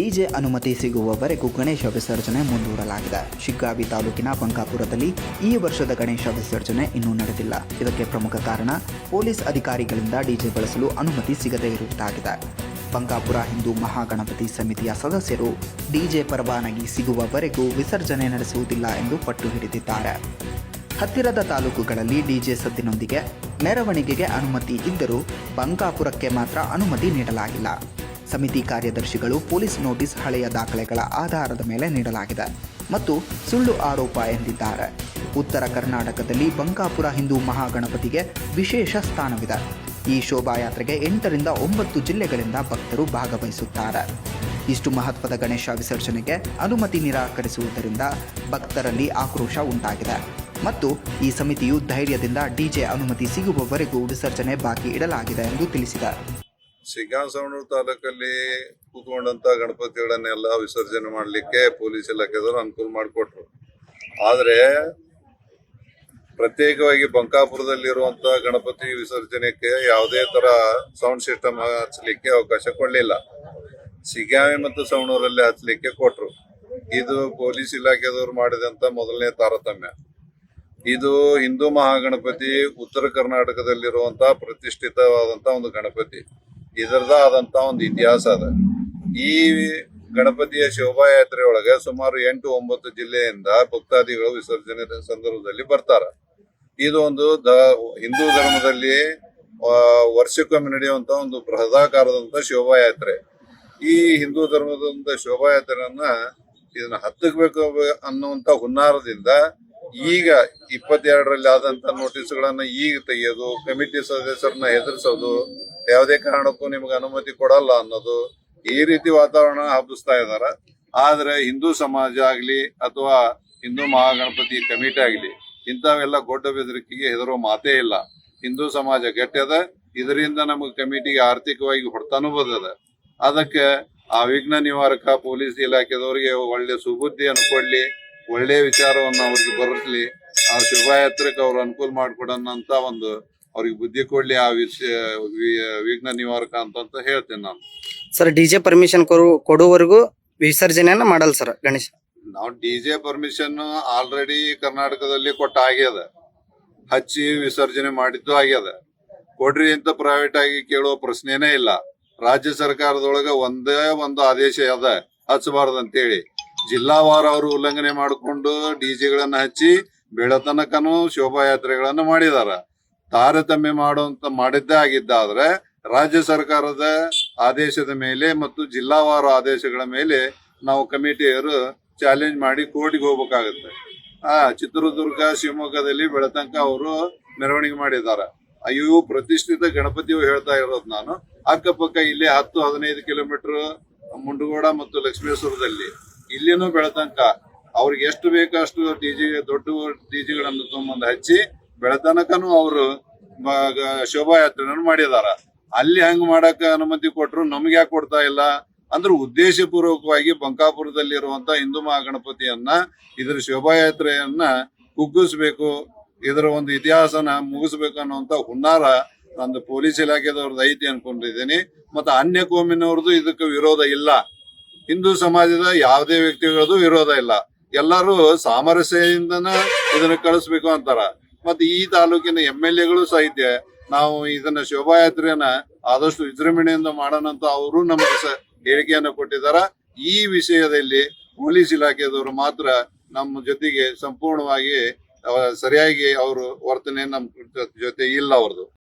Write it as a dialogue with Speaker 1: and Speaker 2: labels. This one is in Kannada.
Speaker 1: ಡಿಜೆ ಅನುಮತಿ ಸಿಗುವವರೆಗೂ ಗಣೇಶ ವಿಸರ್ಜನೆ ಮುಂದೂಡಲಾಗಿದೆ. ಶಿಗ್ಗಾವಿ ತಾಲೂಕಿನ ಬಂಕಾಪುರದಲ್ಲಿ ಈ ವರ್ಷದ ಗಣೇಶ ವಿಸರ್ಜನೆ ಇನ್ನೂ ನಡೆದಿಲ್ಲ. ಇದಕ್ಕೆ ಪ್ರಮುಖ ಕಾರಣ ಪೊಲೀಸ್ ಅಧಿಕಾರಿಗಳಿಂದ ಡಿಜೆ ಬಳಸಲು ಅನುಮತಿ ಸಿಗದೇ ಇರುವುದಾಗಿದೆ. ಬಂಕಾಪುರ ಹಿಂದೂ ಮಹಾಗಣಪತಿ ಸಮಿತಿಯ ಸದಸ್ಯರು ಡಿಜೆ ಪರವಾನಗಿ ಸಿಗುವವರೆಗೂ ವಿಸರ್ಜನೆ ನಡೆಸುವುದಿಲ್ಲ ಎಂದು ಪಟ್ಟು ಹಿಡಿದಿದ್ದಾರೆ. ಹತ್ತಿರದ ತಾಲೂಕುಗಳಲ್ಲಿ ಡಿಜೆ ಸದ್ದಿನೊಂದಿಗೆ ಮೆರವಣಿಗೆಗೆ ಅನುಮತಿ ಇದ್ದರೂ ಬಂಕಾಪುರಕ್ಕೆ ಮಾತ್ರ ಅನುಮತಿ ನೀಡಲಾಗಿಲ್ಲ. ಸಮಿತಿ ಕಾರ್ಯದರ್ಶಿಗಳು ಪೊಲೀಸ್ ನೋಟಿಸ್ ಹಳೆಯ ದಾಖಲೆಗಳ ಆಧಾರದ ಮೇಲೆ ನೀಡಲಾಗಿದೆ ಮತ್ತು ಸುಳ್ಳು ಆರೋಪ ಎಂದಿದ್ದಾರೆ. ಉತ್ತರ ಕರ್ನಾಟಕದಲ್ಲಿ ಬಂಕಾಪುರ ಹಿಂದೂ ಮಹಾಗಣಪತಿಗೆ ವಿಶೇಷ ಸ್ಥಾನವಿದೆ. ಈ ಶೋಭಾಯಾತ್ರೆಗೆ ಎಂಟರಿಂದ ಒಂಬತ್ತು ಜಿಲ್ಲೆಗಳಿಂದ ಭಕ್ತರು ಭಾಗವಹಿಸುತ್ತಾರೆ. ಇಷ್ಟು ಮಹತ್ವದ ಗಣೇಶ ವಿಸರ್ಜನೆಗೆ ಅನುಮತಿ ನಿರಾಕರಿಸುವುದರಿಂದ ಭಕ್ತರಲ್ಲಿ ಆಕ್ರೋಶ ಉಂಟಾಗಿದೆ. ಮತ್ತು ಈ ಸಮಿತಿಯು ಧೈರ್ಯದಿಂದ ಡಿಜೆ ಅನುಮತಿ ಸಿಗುವವರೆಗೂ ವಿಸರ್ಜನೆ ಬಾಕಿ ಇಡಲಾಗಿದೆ ಎಂದು ತಿಳಿಸಿದೆ.
Speaker 2: ಶಿಗ್ಗಾಂವಸವಣೂರು ತಾಲೂಕಲ್ಲಿ ಕೂತ್ಕೊಂಡಂತ ಗಣಪತಿಗಳನ್ನೆಲ್ಲ ವಿಸರ್ಜನೆ ಮಾಡಲಿಕ್ಕೆ ಪೊಲೀಸ್ ಇಲಾಖೆದವರು ಅನುಕೂಲ ಮಾಡಿಕೊಟ್ರು. ಆದರೆ ಪ್ರತ್ಯೇಕವಾಗಿ ಬಂಕಾಪುರದಲ್ಲಿರುವಂತ ಗಣಪತಿ ವಿಸರ್ಜನೆಗೆ ಯಾವುದೇ ತರ ಸೌಂಡ್ ಸಿಸ್ಟಮ್ ಹಚ್ಚಲಿಕ್ಕೆ ಅವಕಾಶ ಕೊಡಲಿಲ್ಲ. ಸಿಗಾವಿ ಮತ್ತು ಸವಣೂರಲ್ಲಿ ಹಚ್ಚಲಿಕ್ಕೆ ಕೊಟ್ರು. ಇದು ಪೊಲೀಸ್ ಇಲಾಖೆದವರು ಮಾಡಿದಂತ ಮೊದಲನೇ ತಾರತಮ್ಯ. ಇದು ಹಿಂದೂ ಮಹಾಗಣಪತಿ ಉತ್ತರ ಕರ್ನಾಟಕದಲ್ಲಿರುವಂತಹ ಪ್ರತಿಷ್ಠಿತವಾದಂತಹ ಒಂದು ಗಣಪತಿ. ಇದರದ ಆದಂತ ಒಂದು ಇತಿಹಾಸ ಅದ. ಈ ಗಣಪತಿಯ ಶೋಭಾಯಾತ್ರೆ ಒಳಗೆ ಸುಮಾರು ಎಂಟು ಒಂಬತ್ತು ಜಿಲ್ಲೆಯಿಂದ ಭಕ್ತಾದಿಗಳು ವಿಸರ್ಜನೆ ಸಂದರ್ಭದಲ್ಲಿ ಬರ್ತಾರ. ಇದು ಒಂದು ದ ಹಿಂದೂ ಧರ್ಮದಲ್ಲಿ ವರ್ಷಕ್ಕೊಮ್ಮೆ ನಡೆಯುವಂತ ಒಂದು ಬೃಹದಾಕಾರದಂತ ಶೋಭಾಯಾತ್ರೆ. ಈ ಹಿಂದೂ ಧರ್ಮದ ಶೋಭಾಯಾತ್ರೆಯನ್ನ ಇದನ್ನ ಹತ್ತಬೇಕು ಅನ್ನುವಂತ ಹುನ್ನಾರದಿಂದ ಈಗ ಇಪ್ಪತ್ತೆರಡರಲ್ಲಿ ಆದಂತ ನೋಟಿಸ್ಗಳನ್ನ ಈಗ ತೆಗೆಯೋದು ಕಮಿಟಿ ಸದಸ್ಯರನ್ನ ಹೆದರ್ಸೋದು ಯಾವುದೇ ಕಾರಣಕ್ಕೂ ನಿಮಗೆ ಅನುಮತಿ ಕೊಡಲ್ಲ ಅನ್ನೋದು ಈ ರೀತಿ ವಾತಾವರಣ ಹಬ್ಬಿಸ್ತಾ ಇದಾರ. ಆದ್ರೆ ಹಿಂದೂ ಸಮಾಜ ಆಗ್ಲಿ ಅಥವಾ ಹಿಂದೂ ಮಹಾಗಣಪತಿ ಕಮಿಟಿ ಆಗ್ಲಿ, ಇಂಥವೆಲ್ಲ ಗೊಡ್ಡ ಬೆದರಿಕೆಗೆ ಹೆದರೋ ಮಾತೇ ಇಲ್ಲ. ಹಿಂದೂ ಸಮಾಜ ಕೆಟ್ಟದ, ಇದರಿಂದ ನಮಗೆ ಕಮಿಟಿಗೆ ಆರ್ಥಿಕವಾಗಿ ಹೊಡ್ತಾನು ಬರ್ತದ ಅದಕ್ಕೆ ಆ ವಿಘ್ನ ನಿವಾರಕ ಪೊಲೀಸ್ ಇಲಾಖೆದವರಿಗೆ ಒಳ್ಳೆ ಸುಬುದ್ಧಿಯನ್ನು ಕೊಡ್ಲಿ, ಒಳ್ಳೆ ವಿಚಾರವನ್ನು ಅವ್ರಿಗೆ ಬರಲಿ ಆ ಶೋಭಾಯಾತ್ರೆಗೆ ಅವ್ರು ಅನುಕೂಲ ಮಾಡಿಕೊಡೋಣ ಒಂದು ಅವ್ರಿಗೆ ಬುದ್ಧಿ ಕೊಡ್ಲಿ ಆ ವಿಷಯ ವಿಘ್ನ ನಿವಾರಕ ಅಂತ ಹೇಳ್ತೇನೆ ನಾನು.
Speaker 3: ಸರ್ ಡಿ ಜೆ ಪರ್ಮಿಷನ್ ಕೊಡುವವರೆಗೂ ವಿಸರ್ಜನೆಯನ್ನ ಮಾಡಲ್ಲ ಸರ್ ಗಣೇಶ.
Speaker 2: ನಾವು ಡಿ ಜೆ ಪರ್ಮಿಷನ್ ಆಲ್ರೆಡಿ ಕರ್ನಾಟಕದಲ್ಲಿ ಕೊಟ್ಟ ಆಗ್ಯದ ಹಚ್ಚಿ ವಿಸರ್ಜನೆ ಮಾಡಿದ್ದು ಆಗ್ಯದ ಕೊಡ್ರಿ ಅಂತ ಪ್ರೈವೇಟ್ ಆಗಿ ಕೇಳುವ ಪ್ರಶ್ನೆನೇ ಇಲ್ಲ. ರಾಜ್ಯ ಸರ್ಕಾರದೊಳಗ ಒಂದೇ ಒಂದು ಆದೇಶ ಅದ ಹಚ್ಚಬಾರ್ದು ಅಂತೇಳಿ. ಜಿಲ್ಲಾವಾರ ಅವರು ಉಲ್ಲಂಘನೆ ಮಾಡಿಕೊಂಡು ಡಿ ಜೆಗಳನ್ನ ಹಚ್ಚಿ ಬೆಳೆತನಕನು ಶೋಭಾಯಾತ್ರೆಗಳನ್ನು ಮಾಡಿದಾರ. ತಾರತಮ್ಯ ಮಾಡುವಂತ ಮಾಡಿದ್ದೇ ಆಗಿದ್ದಾದ್ರೆ ರಾಜ್ಯ ಸರ್ಕಾರದ ಆದೇಶದ ಮೇಲೆ ಮತ್ತು ಜಿಲ್ಲಾವಾರು ಆದೇಶಗಳ ಮೇಲೆ ನಾವು ಕಮಿಟಿಯವರು ಚಾಲೆಂಜ್ ಮಾಡಿ ಕೋರ್ಟ್ಗೆ ಹೋಗ್ಬೇಕಾಗತ್ತೆ. ಆ, ಚಿತ್ರದುರ್ಗ, ಶಿವಮೊಗ್ಗದಲ್ಲಿ ಬೆಳತಂಕ ಅವರು ಮೆರವಣಿಗೆ ಮಾಡಿದ್ದಾರೆ. ಅಯ್ಯೋ ಪ್ರತಿಷ್ಠಿತ ಗಣಪತಿಯು ಹೇಳ್ತಾ ಇರೋದು ನಾನು. ಅಕ್ಕಪಕ್ಕ ಇಲ್ಲಿ ಹತ್ತು, ಹದಿನೈದು ಕಿಲೋಮೀಟರ್ ಮುಂಡಗೋಡ ಮತ್ತು ಲಕ್ಷ್ಮೇಶ್ವರದಲ್ಲಿ. ಇಲ್ಲಿನೂ ಬೆಳತಂಕ ಅವ್ರಿಗೆ ಎಷ್ಟು ಬೇಕಷ್ಟು ಅಷ್ಟು ಡಿಜಿ ದೊಡ್ಡ ಡಿಜಿಗಳನ್ನು ತೊಗೊಂಬಂದು ಹಚ್ಚಿ ಬೆಳತನಕನು ಅವರು ಶೋಭಾಯಾತ್ರೆಯನ್ನು ಮಾಡಿದಾರ. ಅಲ್ಲಿ ಹಂಗ್ ಮಾಡಕ್ ಅನುಮತಿ ಕೊಟ್ರು ನಮ್ಗೆ ಯಾಕೆ ಕೊಡ್ತಾ ಇಲ್ಲ? ಅಂದ್ರೆ ಉದ್ದೇಶಪೂರ್ವಕವಾಗಿ ಬಂಕಾಪುರದಲ್ಲಿರುವಂತ ಹಿಂದೂ ಮಹಾಗಣಪತಿಯನ್ನ ಇದರ ಶೋಭಾಯಾತ್ರೆಯನ್ನ ಕುಗ್ಗಿಸ್ಬೇಕು, ಇದರ ಒಂದು ಇತಿಹಾಸನ ಮುಗಿಸ್ಬೇಕು ಅನ್ನುವಂತ ಹುನ್ನಾರ ನಂದು ಪೊಲೀಸ್ ಇಲಾಖೆದವ್ರದ್ದು ಐತಿ ಅನ್ಕೊಂಡಿದ್ದೀನಿ. ಮತ್ತೆ ಅನ್ಯ ಕೋಮಿನವ್ರದ್ದು ಇದಕ್ಕೆ ವಿರೋಧ ಇಲ್ಲ. ಹಿಂದೂ ಸಮಾಜದ ಯಾವುದೇ ವ್ಯಕ್ತಿಗಳದ್ದು ವಿರೋಧ ಇಲ್ಲ. ಎಲ್ಲರೂ ಸಾಮರಸ್ಯದಿಂದನ ಇದನ್ನ ಕಳಿಸ್ಬೇಕು ಅಂತಾರ. ಮತ್ತೆ ಈ ತಾಲೂಕಿನ ಎಂ ಎಲ್ ಸಹಿತ ನಾವು ಇದನ್ನ ಶೋಭಾಯಾತ್ರೆಯನ್ನ ಆದಷ್ಟು ವಿಜೃಂಭಣೆಯಿಂದ ಮಾಡೋಣ ಅವರು ನಮಗೆ ಹೇಳಿಕೆಯನ್ನ ಕೊಟ್ಟಿದ್ದಾರ. ಈ ವಿಷಯದಲ್ಲಿ ಪೊಲೀಸ್ ಇಲಾಖೆಯವರು ಮಾತ್ರ ನಮ್ಮ ಜೊತೆಗೆ ಸಂಪೂರ್ಣವಾಗಿ ಸರಿಯಾಗಿ ಅವರು ವರ್ತನೆ ನಮ್ಮ ಜೊತೆ ಇಲ್ಲ ಅವ್ರದ್ದು.